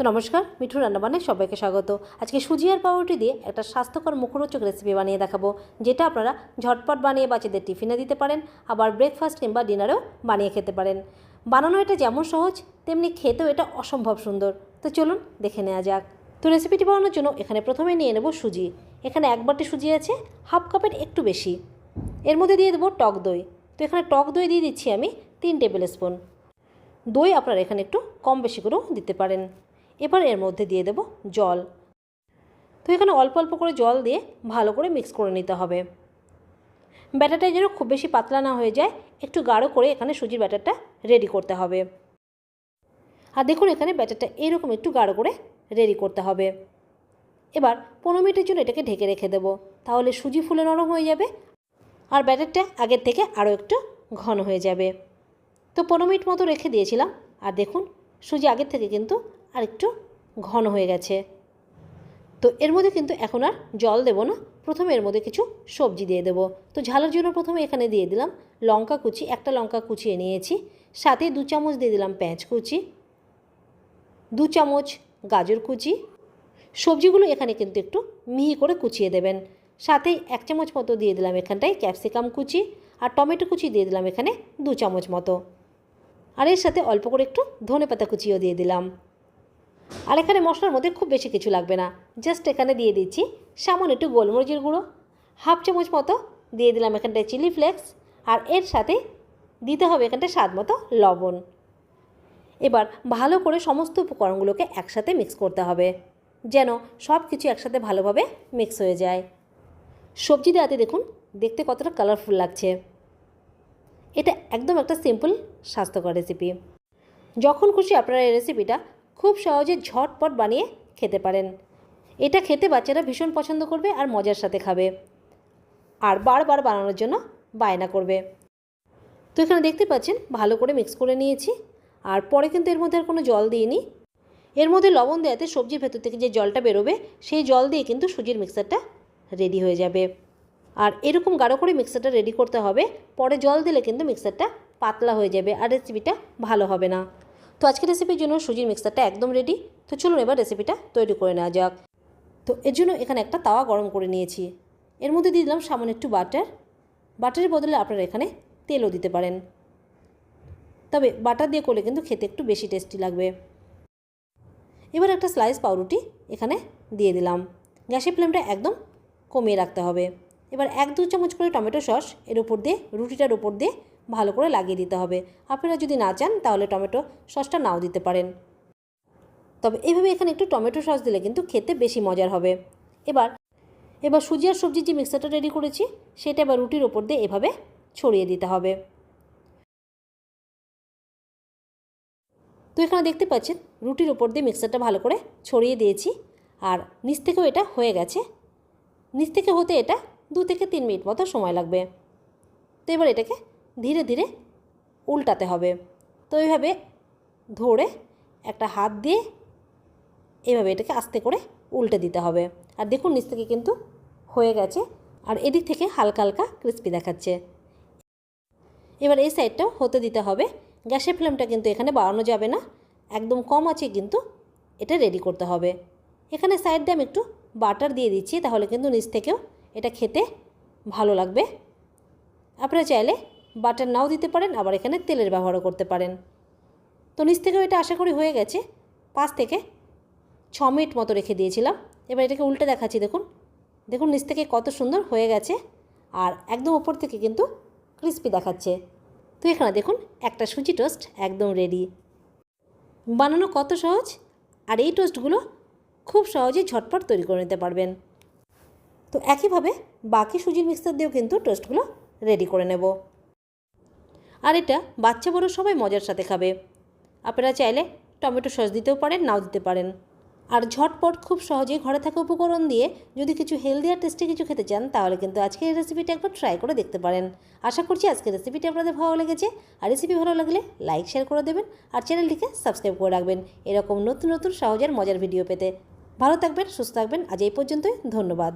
তো নমস্কার, মিঠু রান্নাবান্নায় সবাইকে স্বাগত। আজকে সুজি আর পাউরুটি দিয়ে একটা স্বাস্থ্যকর মুখরোচক রেসিপি বানিয়ে দেখাবো, যেটা আপনারা ঝটপট বানিয়ে বাচ্চাদের টিফিনে দিতে পারেন, আবার ব্রেকফাস্ট কিংবা ডিনারেও বানিয়ে খেতে পারেন। বানানো এটা যেমন সহজ, তেমনি খেতেও এটা অসম্ভব সুন্দর। তো চলুন দেখে নেওয়া যাক। তো রেসিপিটি বানানোর জন্য এখানে প্রথমে নিয়ে নেব সুজি। এখানে এক বাটি সুজি আছে, হাফ কাপের একটু বেশি। এর মধ্যে দিয়ে দেবো টক দই। তো এখানে টক দই দিয়ে দিচ্ছি আমি তিন টেবিল স্পুন। দই আপনারা এখানে একটু কম বেশি করেও দিতে পারেন। এবার এর মধ্যে দিয়ে দেব জল। তো এখানে অল্প অল্প করে জল দিয়ে ভালো করে মিক্স করে নিতে হবে। ব্যাটারটা যেন খুব বেশি পাতলা না হয়ে যায়, একটু গাঢ় করে এখানে সুজির ব্যাটারটা রেডি করতে হবে। আর দেখুন এখানে ব্যাটারটা এরকম একটু গাঢ় করে রেডি করতে হবে। এবার পনেরো মিনিটের জন্য এটাকে ঢেকে রেখে দেবো, তাহলে সুজি ফুলে নরম হয়ে যাবে আর ব্যাটারটা আগের থেকে আরও একটু ঘন হয়ে যাবে। তো পনেরো মিনিট মতো রেখে দিয়েছিলাম, আর দেখুন সুজি আগের থেকে কিন্তু আর একটু ঘন হয়ে গেছে। তো এর মধ্যে কিন্তু এখন আর জল দেবো না। প্রথমে এর মধ্যে কিছু সবজি দিয়ে দেবো। তো ঝালের জন্য প্রথমে এখানে দিয়ে দিলাম লঙ্কা কুচি, একটা লঙ্কা কুচিয়ে নিয়েছি। সাথে দু চামচ দিয়ে দিলাম পেঁয়াজ কুচি, দু চামচ গাজর কুচি। সবজিগুলো এখানে কিন্তু একটু মিহি করে কুচিয়ে দেবেন। সাথেই এক চামচ মতো দিয়ে দিলাম এখানটায় ক্যাপসিকাম কুচি আর টমেটো কুচি দিয়ে দিলাম এখানে দু চামচ মতো। আর এর সাথে অল্প করে একটু ধনে পাতা কুচিও দিয়ে দিলাম। আর এখানে মশলার মধ্যে খুব বেশি কিছু লাগবে না। জাস্ট এখানে দিয়ে দিচ্ছি সামান্য একটু গোলমরিচের গুঁড়ো, হাফ চামচ মতো দিয়ে দিলাম এখানটায় চিলি ফ্লেক্স, আর এর সাথে দিতে হবে এখানটায় স্বাদ মতো লবণ। এবার ভালো করে সমস্ত উপকরণগুলোকে একসাথে মিক্স করতে হবে, যেন সব কিছু একসাথে ভালোভাবে মিক্স হয়ে যায়। সবজি দেওয়াতে দেখুন, দেখতে কতটা কালারফুল লাগছে। এটা একদম একটা সিম্পল স্বাস্থ্যকর রেসিপি যখন খুশি আপনারা এই রেসিপিটা খুব সহজে ঝটপট বানিয়ে খেতে পারেন। এটা খেতে বাচ্চারা ভীষণ পছন্দ করবে আর মজার সাথে খাবে। আর বারবার বানানোর জন্য বায়না করবে। তো এখানে দেখতে পাচ্ছেন, ভালো করে মিক্স করে নিয়েছি। আর পরে কিন্তু এর মধ্যে আর কোনো জল দিইনি। এর মধ্যে লবণ দেওয়াতে সবজির ভেতর থেকে যে জলটা বেরোবে, সেই জল দিয়ে কিন্তু সুজির মিক্সারটা রেডি হয়ে যাবে। আর এরকম গাঢ় করে মিক্সারটা রেডি করতে হবে, পরে জল দিলে কিন্তু মিক্সারটা পাতলা হয়ে যাবে আর রেসিপিটা ভালো হবে না। তো আজকে রেসিপির জন্য সুজির মিক্সারটা একদম রেডি তো চলুন এবার রেসিপিটা তৈরি করে নেওয়া যাক। তো এর জন্য এখানে একটা তাওয়া গরম করে নিয়েছি। এর মধ্যে দিয়ে দিলাম সামান্য একটু বাটার বাটারের বদলে আপনারা এখানে তেলও দিতে পারেন। তবে বাটার দিয়ে করলে কিন্তু খেতে একটু বেশি টেস্টি লাগবে। এবার একটা স্লাইস পাউরুটি এখানে দিয়ে দিলাম। গ্যাসের ফ্লেমটা একদম কমিয়ে রাখতে হবে। এবার এক দু চামচ করে টমেটো সস এর উপর দিয়ে, রুটিটার উপর দিয়ে ভালো করে লাগিয়ে দিতে হবে। আপনারা যদি না চান, তাহলে টমেটো সসটা নাও দিতে পারেন। তবে এইভাবে এখানে একটু টমেটো সস দিলে কিন্তু খেতে বেশি মজার হবে। এবার এবার সুজি আর সবজির যে মিক্সারটা রেডি করেছি, সেটা এবার রুটির ওপর দিয়ে এভাবে ছড়িয়ে দিতে হবে। তো এখানে দেখতে পাচ্ছেন, রুটির ওপর দিয়ে মিক্সারটা ভালো করে ছড়িয়ে দিয়েছি। আর নিচ থেকেও এটা হয়ে গেছে। নিচ থেকে হতে এটা দু থেকে তিন মিনিট মতো সময় লাগবে। তো এবার এটাকে ধীরে ধীরে উল্টাতে হবে। তো এইভাবে ধরে একটা হাত দিয়ে এভাবে এটাকে আস্তে করে উল্টে দিতে হবে। আর দেখুন নিচ থেকে কিন্তু হয়ে গেছে আর এদিক থেকে হালকা হালকা ক্রিস্পি দেখাচ্ছে। এবার এই সাইডটাও হতে দিতে হবে। গ্যাসের ফ্লেমটা কিন্তু এখানে বাড়ানো যাবে না। একদম কম আছে কিন্তু এটা রেডি করতে হবে। এখানে সাইড দিয়ে আমি একটু বাটার দিয়ে দিচ্ছি, তাহলে কিন্তু নিচ থেকেও এটা খেতে ভালো লাগবে। আপনারা চাইলে বাটার নাও দিতে পারেন, আবার এখানে তেলের ব্যবহারও করতে পারেন। তো নিচ থেকেও এটা আশা করি হয়ে গেছে। পাঁচ থেকে ছ মিনিট মতো রেখে দিয়েছিলাম। এবার এটাকে উল্টে দেখাচ্ছি, দেখুন। দেখুন নিচ থেকে কত সুন্দর হয়ে গেছে। আর একদম ওপর থেকে কিন্তু ক্রিস্পি দেখাচ্ছে। তো এখানে দেখুন, একটা সুজি টোস্ট একদম রেডি বানানো কত সহজ, আর এই টোস্টগুলো খুব সহজেই ঝটপট তৈরি করে নিতে পারবেন। তো একইভাবে বাকি সুজির মিক্সার দিয়েও কিন্তু টোস্টগুলো রেডি করে নেব। আর এটা বাচ্চা বড় সবাই মজার সাথে খাবে। আপনারা চাইলে টমেটো সস দিতেও পারেন, নাও দিতে পারেন। আর ঝটপট খুব সহজেই ঘরে থাকা উপকরণ দিয়ে যদি কিছু হেলদি আর টেস্টি কিছু খেতে চান, তাহলে কিন্তু আজকের এই রেসিপিটা একবার ট্রাই করে দেখতে পারেন। আশা করছি আজকের রেসিপিটি আপনাদের ভালো লেগেছে। আর রেসিপি ভালো লাগলে লাইক শেয়ার করে দেবেন আর চ্যানেলটিকে সাবস্ক্রাইব করে রাখবেন। এরকম নতুন নতুন সহজের মজার ভিডিও পেতে। ভালো থাকবেন, সুস্থ থাকবেন। আজ এই পর্যন্তই, ধন্যবাদ।